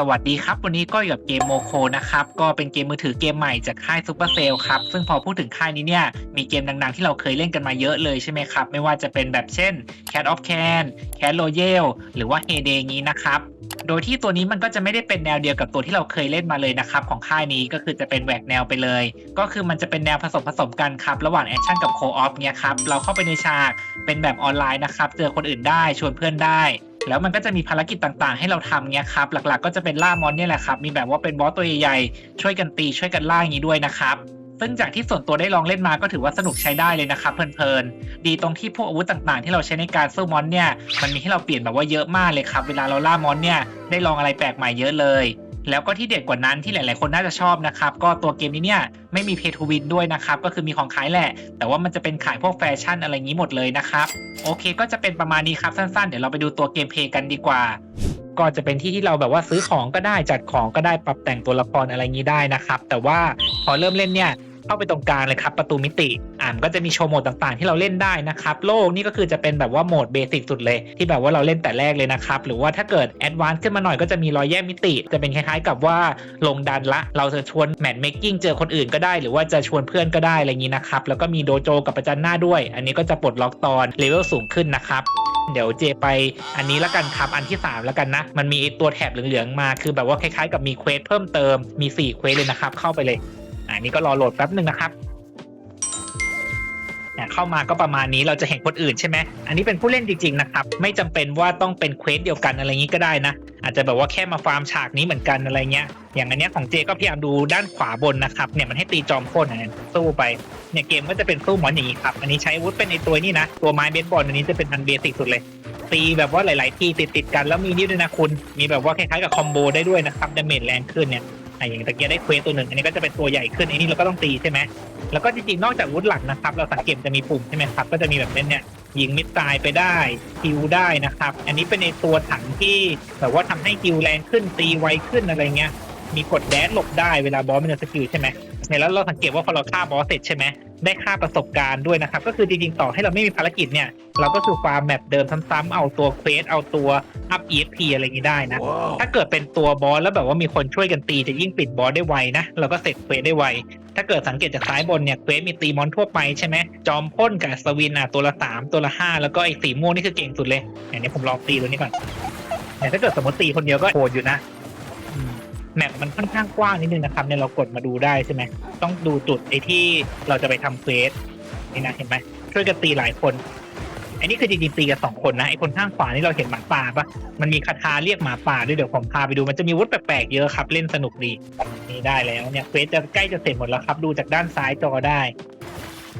สวัสดีครับ วันนี้ก็อยู่กับเกมโมโคนะครับ ก็เป็นเกมมือถือเกมใหม่จากค่ายซูเปอร์เซลครับ ซึ่งพอพูดถึงค่ายนี้เนี่ย มีเกมดังๆ ที่เราเคยเล่นกันมาเยอะเลยใช่ไหมครับ ไม่ว่าจะเป็นแบบเช่น Cat of Can Cat Royale หรือว่า Hay Day งี้นะครับ โดยที่ตัวนี้มันก็จะไม่ได้เป็นแนวเดียวกับตัวที่เราเคยเล่นมาเลยนะครับ ของค่ายนี้ก็คือจะเป็นแหวกแนวไปเลย ก็คือมันจะเป็นแนวผสมผสมกันครับระหว่างแอคชั่นกับโคออฟเนี่ยครับเราเข้าไปในฉากเป็นแบบออนไลน์นะครับเจอคนอื่นได้ชวนเพื่อนได้ แล้วมันก็จะมีภารกิจต่างๆ ให้เราทำเนี่ยครับ หลักๆ ก็จะเป็นล่ามอนเนี่ยแหละครับ มีแบบว่าเป็นบอสตัวใหญ่ๆช่วยกันตีช่วยกันล่าอย่างนี้ด้วยนะครับซึ่งจากที่ส่วนตัวได้ลองเล่นมาก็ถือว่าสนุกใช้ได้เลยนะครับเพลินๆ ดีตรงที่พวกอาวุธต่างๆ ที่เราใช้ในการสู้มอนเนี่ย มันมีให้เราเปลี่ยนแบบว่าเยอะมากเลยครับ เวลาเราล่ามอนเนี่ย ได้ลองอะไรแปลกใหม่เยอะเลย แล้วก็ที่เด็ดกว่านั้นที่หลาย ๆ คนน่าจะชอบนะครับ ก็ตัวเกมนี้เนี่ยไม่มีเพย์ทูวินด้วยนะครับ ก็คือมีของขายแหละ แต่ว่ามันจะเป็นขายพวกแฟชั่นอะไรอย่างนี้หมดเลยนะครับ โอเค ก็จะเป็นประมาณนี้ครับสั้น ๆ เดี๋ยวเราไปดูตัวเกมเพย์กันดีกว่า ก็จะเป็นที่ที่เราแบบว่าซื้อของก็ได้จัดของก็ได้ปรับแต่งตัวละครอะไรอย่างนี้ได้นะครับ แต่ว่าพอเริ่มเล่นเนี่ย เข้าไปตรงกลางเลยครับ ประตูมิติ อ่ามนก็จะมีโชว์โหมดต่างๆ ที่เราเล่นได้นะครับ โลกนี่ก็คือจะเป็นแบบว่าโหมดเบสิกสุดเลย ที่แบบว่าเราเล่นแต่แรกเลยนะครับ หรือว่าถ้าเกิดแอดวานซ์ขึ้นมาหน่อยก็จะมีรอยแยกมิติ จะเป็นคล้ายๆ กับว่าลงดันละ เราจะชวนแมทเมคกิ้งเจอคนอื่นก็ได้ หรือว่าจะชวนเพื่อนก็ได้อะไรอย่างนี้นะครับ แล้วก็มีโดโจกับประจันหน้าด้วย อันนี้ก็จะปลดล็อกตอนเลเวลสูงขึ้นนะครับเดี๋ยวเจไปอันนี้ละกันครับอันที่ 3 แล้วกันนะ มันมีตัวแถบเหลืองๆมา คือแบบว่าคล้ายๆกับมีเควสเพิ่มเติมมี4เควสเลยนะครับ เข้าไปเลย อันนี้ก็รอโหลดแป๊บหนึ่งนะครับเข้ามาก็ประมาณนี้เราจะเห็นคนอื่นใช่ไหมอันนี้เป็นผู้เล่นจริงๆนะครับ ไม่จำเป็นว่าต้องเป็นเควสเดียวกันอะไรอย่างนี้ก็ได้นะ อาจจะแบบว่าแค่มาฟาร์มฉากนี้เหมือนกันอะไรเงี้ย อย่างอันเนี้ยของเจก็พยายามดูด้านขวาบนนะครับเนี่ยมันให้ตีจอมพ่นอะสู้ไปเนี่ยเกมก็จะเป็นสู้หมอนอย่างนี้ครับ อันนี้ใช้อาวุธเป็นไอตัวนี่นะ ตัวไม้เบสบอลอันนี้จะเป็นอันเบสิกสุดเลย ตีแบบว่าหลาย ๆ ทีติดติดๆกันแล้วมีนี่ด้วยนะคุณ มีแบบว่าคล้ายๆกับคอมโบได้ด้วยนะครับดาเมจแรงขึ้นเนี่ย อะอย่างตะเกียได้เควสตัวหนึ่งอันนี้ก็จะเป็นตัวใหญ่ขึ้นอันนี้เราก็ต้องตีใช่ไหมแล้วก็จริงๆนอกจากวุธหลักนะครับ เราสังเกตจะมีปุ่มใช่ไหมครับก็จะมีแบบนี้เนี่ยยิงมิดตายไปได้คิวได้นะครับ อันนี้เป็นในตัวถังที่แบบว่าทำให้คิวแรงขึ้นตีไวขึ้นอะไรเงี้ยมีกดแดนหลบได้เวลาบอสมันจะสกิลใช่ไหมเนี่ยแล้วเราสังเกตว่าพอเราฆ่าบอสเสร็จใช่ไหม ได้ค่าประสบการณ์ด้วยนะครับ ก็คือจริงๆ ต่อให้เราไม่มีภารกิจเนี่ย เราก็คือฟาร์มแมปเดิมซ้ำๆเอาตัวเควสเอาตัวอัพ EXP อะไรอย่างนี้ได้นะถ้าเกิดเป็นตัวบอสแล้วแบบว่ามีคนช่วยกันตีจะยิ่งปิดบอสได้ไวนะเราก็เสร็จเควสได้ไว ถ้าเกิดสังเกตจากซ้ายบนเนี่ยเควสมีตีมอนทั่วไปใช่ไหมจอมพ่นกับสวินอะตัวละสามตัวละห้าแล้วก็ไอ้สีม่วงนี่คือเก่งสุดเลยอย่างนี้ผมลองตีตัวนี้ก่อนเนี่ยถ้าเกิดสมมติตีคนเดียวก็โหดอยู่นะอืม แมปมันค่อนข้างกว้างนิดนึงนะครับเนี่ยเรากดมาดูได้ใช่ไหมต้องดูจุดไอ้ที่เราจะไปทำเควสนี่นะเห็นไหมช่วยกันตีหลายคนอันนี้คือจริงๆตีกันสองคนนะไอ้คนข้างขวานี่เราเห็นหมาป่าปะมันมีคาถาเรียกหมาป่าด้วยเดี๋ยวผมพาไปดูมันจะมีวุฒิแปลกๆเยอะครับ เล่นสนุกดีนี่ได้แล้วเนี่ยเควสจะใกล้จะเสร็จหมดแล้วครับ ดูจากด้านซ้ายจอได้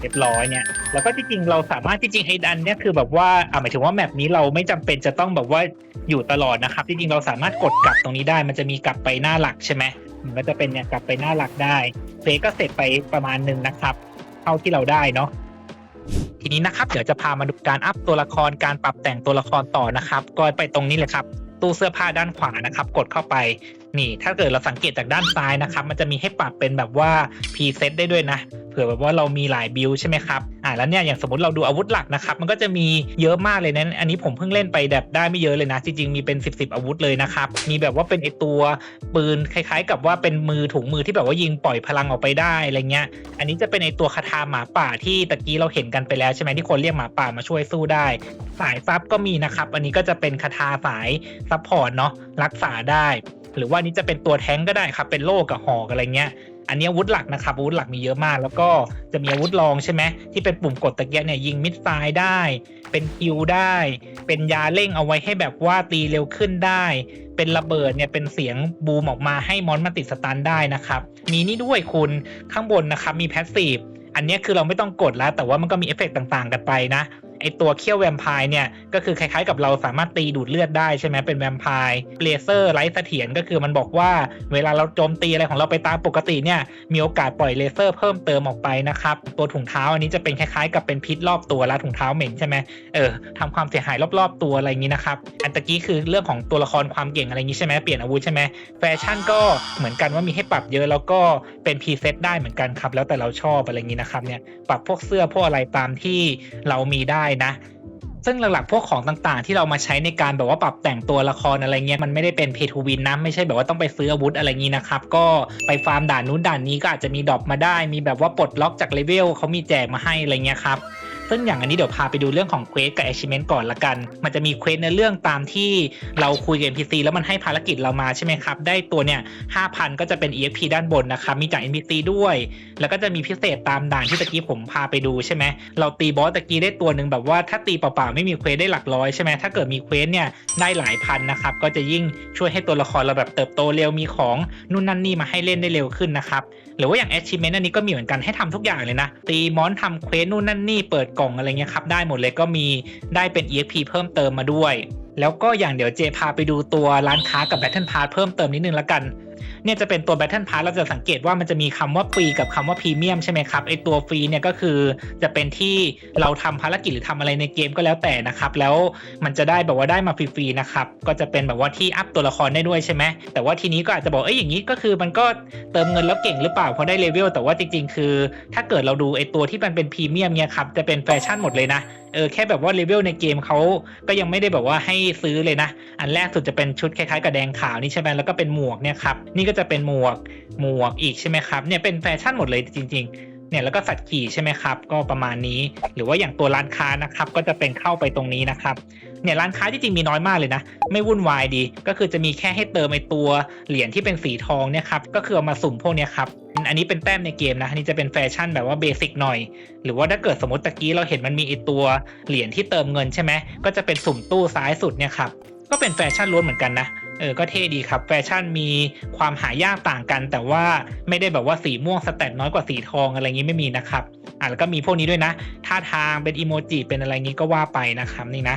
เรียบร้อยเนี่ยแล้วก็จริงๆเราสามารถจริงๆไอ้ดันเนี่ยคือแบบว่าอ่าหมายถึงว่าแมปนี้เราไม่จำเป็นจะต้องแบบว่าอยู่ตลอดนะครับจริงๆเราสามารถกดกลับตรงนี้ได้ มันจะมีกลับไปหน้าหลักใช่ไหมมันก็จะเป็นเนี่ยกลับไปหน้าหลักได้เควสก็เสร็จไปประมาณหนึ่งนะครับ เท่าที่เราได้เนาะทีนี้นะครับเดี๋ยวจะพามาดูการอัพตัวละครการปรับแต่งตัวละครต่อนะครับ ก็ไปตรงนี้เลยครับ ตู้เสื้อผ้าด้านขวานะครับ กดเข้าไป นี่ ถ้าเกิดเราสังเกตจากด้านซ้ายนะครับ มันจะมีให้ปรับเป็นแบบว่าพรีเซตได้ด้วยนะ ผื่อแบบว่าเรามีหลายบิลใช่ไหมครับอ่าแล้วเนี่ยอย่างสมมติเราดูอาวุธหลักนะครับมันก็จะมีเยอะมากเลยนะอันนี้ผมเพิ่งเล่นไปแบบได้ไม่เยอะเลยนะจริงๆมีเป็น 10บสอาวุธเลยนะครับมีแบบว่าเป็นไอตัวปืนคล้าย ๆ กับว่าเป็นมือถุงมือที่แบบว่ายิงปล่อยพลังออกไปได้อะไรเงี้ย อันนี้จะเป็นไอตัวคาถาหมาป่าที่ตะกี้เราเห็นกันไปแล้วใช่ไหมที่คนเรียกหมาป่ามาช่วยสู้ได้ สายซับก็มีนะครับ อันนี้ก็จะเป็นคาถาสายซัพพอร์ตเนาะรักษาได้ หรือว่านี้จะเป็นตัวแท้งก็ได้ครับเป็นโล่กับหอกอะไรเงี้ย อันนี้อาวุธหลักนะครับอาวุธหลักมีเยอะมาก แล้วก็จะมีอาวุธรองใช่ไหมที่เป็นปุ่มกดตะเกียบเนี่ยยิงมิดไซด์ได้ เป็นคิวได้ เป็นยาเร่งเอาไว้ให้แบบว่าตีเร็วขึ้นได้ เป็นระเบิดเนี่ยเป็นเสียงบูมออกมาให้มอนมาติดสตันได้นะครับ มีนี่ด้วยคุณข้างบนนะครับมีแพสซีฟอันนี้คือเราไม่ต้องกดแล้ว แต่ว่ามันก็มีเอฟเฟกต์ต่างๆ กันไปนะ ไอตัวเขี้ยวแวมไพร์เนี่ยก็คือคล้ายๆกับเราสามารถตีดูดเลือดได้ใช่ไหมเป็นแวมไพร์เลเซอร์ไร้เสถียรก็คือมันบอกว่าเวลาเราโจมตีอะไรของเราไปตามปกติเนี่ยมีโอกาสปล่อยเลเซอร์เพิ่มเติมออกไปนะครับตัวถุงเท้าอันนี้จะเป็นคล้ายๆ กับเป็นพิษรอบตัวแล้วถุงเท้าเหม็นใช่ไหมเออทำความเสียหายรอบๆตัวอะไรอย่างนี้นะครับอันตะกี้คือเรื่องของตัวละครความเก่งอะไรอย่างนี้ใช่ไหมเปลี่ยนอาวุธใช่ไหมแฟชั่นก็เหมือนกันว่ามีให้ปรับเยอะแล้วก็เป็นพรีเซตได้เหมือนกันครับแล้วแต่เราชอบอะไรอย่างนี้นะครับเนี่ยปรับพวกเสื้อพวกอะไรตามที่เรามีได้นะ ซึ่งหลักๆ พวกของต่างๆ ที่เรามาใช้ในการแบบว่าปรับแต่งตัวละครอะไรเงี้ยมันไม่ได้เป็นเพทูวินนะไม่ใช่แบบว่าต้องไปซื้ออาวุธอะไรงี้นะครับ ก็ไปฟาร์มด่านนู้นด่านนี้ก็อาจจะมีดรอปมาได้ มีแบบว่าปลดล็อกจากเลเวลเขามีแจกมาให้อะไรเงี้ยครับ ซึ่งอย่างอันนี้เดี๋ยวพาไปดูเรื่องของเควสกับ achievement ก่อนละกัน มันจะมีเควสในเรื่องตามที่เราคุยกับ NPC แล้วมันให้ภารกิจเรามาใช่ไหมครับ ได้ตัวเนี่ย5,000 ก็จะเป็น EXP ด้านบนนะครับ มีจาก NPC ด้วย แล้วก็จะมีพิเศษตามด่านที่ตะกี้ผมพาไปดูใช่ไหม เราตีบอสตะกี้ได้ตัวหนึ่งแบบว่าถ้าตีเปล่าๆไม่มีเควสได้หลักร้อยใช่ไหมถ้าเกิดมีเควสเนี่ยได้หลายพันนะครับ ก็จะยิ่งช่วยให้ตัวละครเราแบบเติบโตเร็ว มีของนู่นนั่นนี่มาให้เล่นได้เร็วขึ้นนะครับ หรือว่าอย่าง achievement อันนี้ก็มีเหมือนกันให้ทำทุกอย่างเลยนะ ตีมอนทำเควสนู่นนั่นนี่เปิดกล่องอะไรเงี้ยครับได้หมดเลยก็มีได้เป็น EXP เพิ่มเติมมาด้วย แล้วก็อย่างเดี๋ยวเจพาไปดูตัวร้านค้ากับ Battle Pass เพิ่มเติมนิดนึงละกัน เนี่ยจะเป็นตัว Battle Pass เราจะสังเกตว่ามันจะมีคำว่าฟรีกับคำว่าพรีเมียมใช่ไหมครับไอตัวฟรีเนี่ยก็คือจะเป็นที่เราทำภารกิจหรือทำอะไรในเกมก็แล้วแต่นะครับ แล้วมันจะได้แบบว่าได้มาฟรีๆนะครับ ก็จะเป็นแบบว่าที่อัพตัวละครได้ด้วยใช่ไหมแต่ว่าทีนี้ก็อาจจะบอกเอ้ยอย่างนี้ก็คือมันก็เติมเงินแล้วเก่งหรือเปล่าเพราะได้เลเวลแต่ว่าจริงๆ คือ ถ้าเกิดเราดูไอตัวที่มันเป็นพรีเมียมเนี่ยครับจะเป็นแฟชั่นหมดเลยนะเออแค่แบบว่าเลเวลในเกมเขาก็ยังไม่ได้แบบว่าให้ซื้อเลยนะ อันแรกสุดจะเป็นชุดคล้ายๆกับแดงขาวนี่ใช่ไหมแล้วก็เป็นหมวกเนี่ยครับนี่ก็จะเป็นหมวกหมวกอีกใช่ไหมครับเนี่ยเป็นแฟชั่นหมดเลยจริง ๆเนี่ยแล้วก็สัตว์ขี่ใช่ไหมครับ ก็ประมาณนี้ หรือว่าอย่างตัวร้านค้านะครับ ก็จะเป็นเข้าไปตรงนี้นะครับ เนี่ยร้านค้าที่จริงมีน้อยมากเลยนะ ไม่วุ่นวายดี ก็คือจะมีแค่ให้เติมไอตัวเหรียญที่เป็นสีทองเนี่ยครับก็คือเอามาสุ่มพวกนี้ครับอันนี้เป็นแต้มในเกมนะอันนี้จะเป็นแฟชั่นแบบว่าเบสิกหน่อย หรือว่าถ้าเกิดสมมติตะกี้เราเห็นมันมีไอตัวเหรียญที่เติมเงินใช่ไหมก็จะเป็นสุ่มตู้ซ้ายสุดเนี่ยครับก็เป็นแฟชั่นล้วนเหมือนกันนะเออก็เท่ดีครับแฟชั่นมีความหายากต่างกัน แต่ว่าไม่ได้แบบว่าสีม่วงสแตทน้อยกว่าสีทองอะไรงี้ไม่มีนะครับอะแล้วก็มีพวกนี้ด้วยนะท่าทางเป็นอีโมจิเป็นอะไรงี้ก็ว่าไปนะครับนี่นะ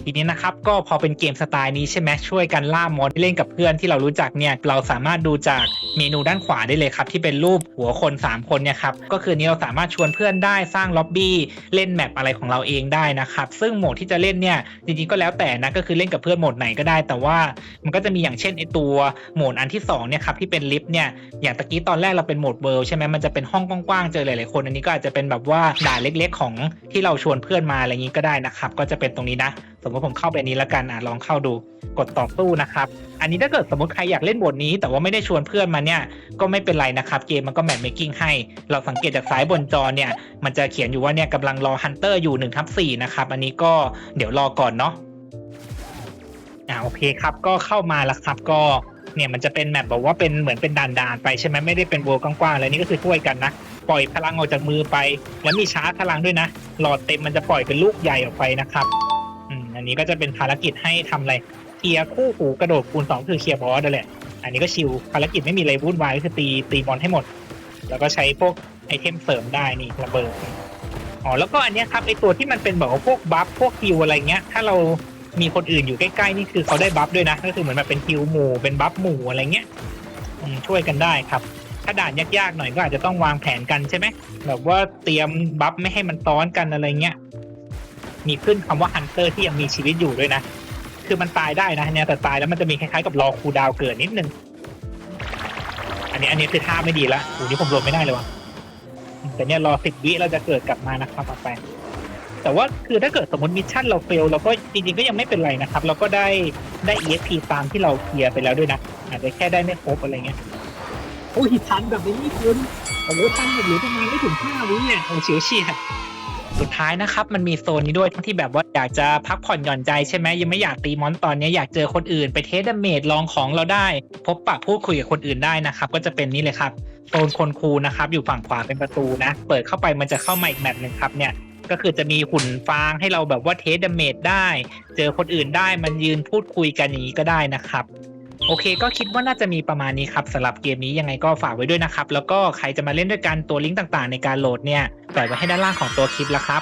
ทีนี้นะครับก็พอเป็นเกมสไตล์นี้ใช่ไหมช่วยกันล่ามอนเล่นกับเพื่อนที่เรารู้จักเนี่ยเราสามารถดูจากเมนูด้านขวาได้เลยครับที่เป็นรูปหัวคน 3 คนเนี่ยครับก็คือนี้เราสามารถชวนเพื่อนได้สร้างล็อบบี้เล่นแมปอะไรของเราเองได้นะครับซึ่งโหมดที่จะเล่นเนี่ยจริงๆก็แล้วแต่นะก็คือเล่นกับเพื่อนโหมดไหนก็ได้ แต่ว่ามันก็จะมีอย่างเช่นไอตัวโหมดอันที่สองเนี่ยครับที่เป็นลิฟต์เนี่ยอย่างตะกี้ตอนแรกเราเป็นโหมดเวิลด์ใช่ไหมมันจะเป็นห้องกว้างๆเจอหลายๆคนอันนี้ก็อาจจะเป็นแบบว่าด่านเล็ก ๆ ของที่เราชวนเพื่อนมาอะไรงนี้ก็ได้นะครับก็จะเป็นตรงนี้นะสมมติผมเข้าไปนนี้แล้วกันอะลองเข้าดูกดต่อสู้นะครับ อันนี้ถ้าเกิดสมมติใครอยากเล่นบทนี้แต่ว่าไม่ได้ชวนเพื่อนมาเนี่ยก็ไม่เป็นไรนะครับ เกมมันก็แมทเมคกิ้งให้ เราสังเกตจากซ้ายบนจอเนี่ย มันจะเขียนอยู่ว่าเนี่ยกำลังรอฮันเตอร์อยู่1ทับ4นะครับ อันนี้ก็เดี๋ยวรอก่อนเนาะอ่าโอเคครับก็เข้ามาแล้วครับก็เนี่ยมันจะเป็นแมปบอกว่าเป็นเหมือนเป็นด่านๆไปใช่ไหมไม่ได้เป็นโวกว้างๆอะไรนี่ก็คือช่วยกันนะปล่อยพลังออกจากมือไป แล้วมีชาร์จพลังด้วยนะ หลอดเต็มมันจะปล่อยเป็นลูกใหญ่ออกไปนะครับ อันนี้ก็จะเป็นภารกิจให้ทำอะไรเคลียร์คู่หูกระโดดคูณสองคือเคลียร์บอสนั่นแหละ อันนี้ก็ชิลภารกิจไม่มีอะไรวุ่นวายก็คือตีตีบอลให้หมด แล้วก็ใช้พวกไอเทมเสริมได้นี่ระเบิดอ๋อแล้วก็อันเนี้ยครับไอตัวที่มันเป็นแบบว่าพวกบัฟพวกคิวอะไรเงี้ย ถ้าเรามีคนอื่นอยู่ใกล้ๆนี่คือเขาได้บัฟด้วยนะ ก็คือเหมือนแบบเป็นคิวหมู่เป็นบัฟหมู่อะไรเงี้ยอืมช่วยกันได้ครับ ถ้าด่านยากๆหน่อยก็อาจจะต้องวางแผนกันใช่ไหมแบบว่าเตรียมบัฟไม่ให้มันซ้อนกันอะไรเงี้ย มีขึ้นคำว่าฮันเตอร์ที่ยังมีชีวิตอยู่ด้วยนะ คือมันตายได้นะเนี่ยแต่ตายแล้วมันจะมีคล้ายๆกับรอคูลดาวน์เกิดนิดนึง อันนี้อันนี้คือท่าไม่ดีละโอ้นี่ผมรวมไม่ได้เลยวะแต่เนี่ยรอสิบวิเราจะเกิดกลับมานะครับต่อไปแต่ว่าคือถ้าเกิดสมมติมิชชั่นเราเฟลเราก็จริงๆก็ยังไม่เป็นไรนะครับ เราก็ได้ได้ EXP ตามที่เราเคลียร์ไปแล้วด้วยนะ อาจจะแค่ได้ไม่ครบอะไรเงี้ยโอ้ยทันแบบนี้คุณโอ้โหทันแบบเหลือประมาณไม่ถึงห้าวิเนี่ยโอ้เฉียวเฉียด สุดท้ายนะครับ มันมีโซนนี้ด้วยที่แบบว่าอยากจะพักผ่อนหย่อนใจใช่ไหมยังไม่อยากตีมอนตอนนี้อยากเจอคนอื่น ไปเทสดาเมจลองของเราได้ พบปะพูดคุยกับคนอื่นได้นะครับ ก็จะเป็นนี่เลยครับโซนคนคูนะครับ อยู่ฝั่งขวาเป็นประตูนะ เปิดเข้าไปมันจะเข้ามาอีกแมปหนึ่งครับเนี่ยก็คือจะมีหุ่นฟางให้เราแบบว่าเทสดาเมจได้ เจอคนอื่นได้มันยืนพูดคุยกันอย่างนี้ก็ได้นะครับ โอเค ก็คิดว่าน่าจะมีประมาณนี้ครับสำหรับเกมนี้ยังไงก็ฝากไว้ด้วยนะครับ แล้วก็ใครจะมาเล่นด้วยกันตัวลิงก์ต่างๆ ในการโหลดเนี่ยปล่อยไว้ให้ด้านล่างของตัวคลิปแล้วครับ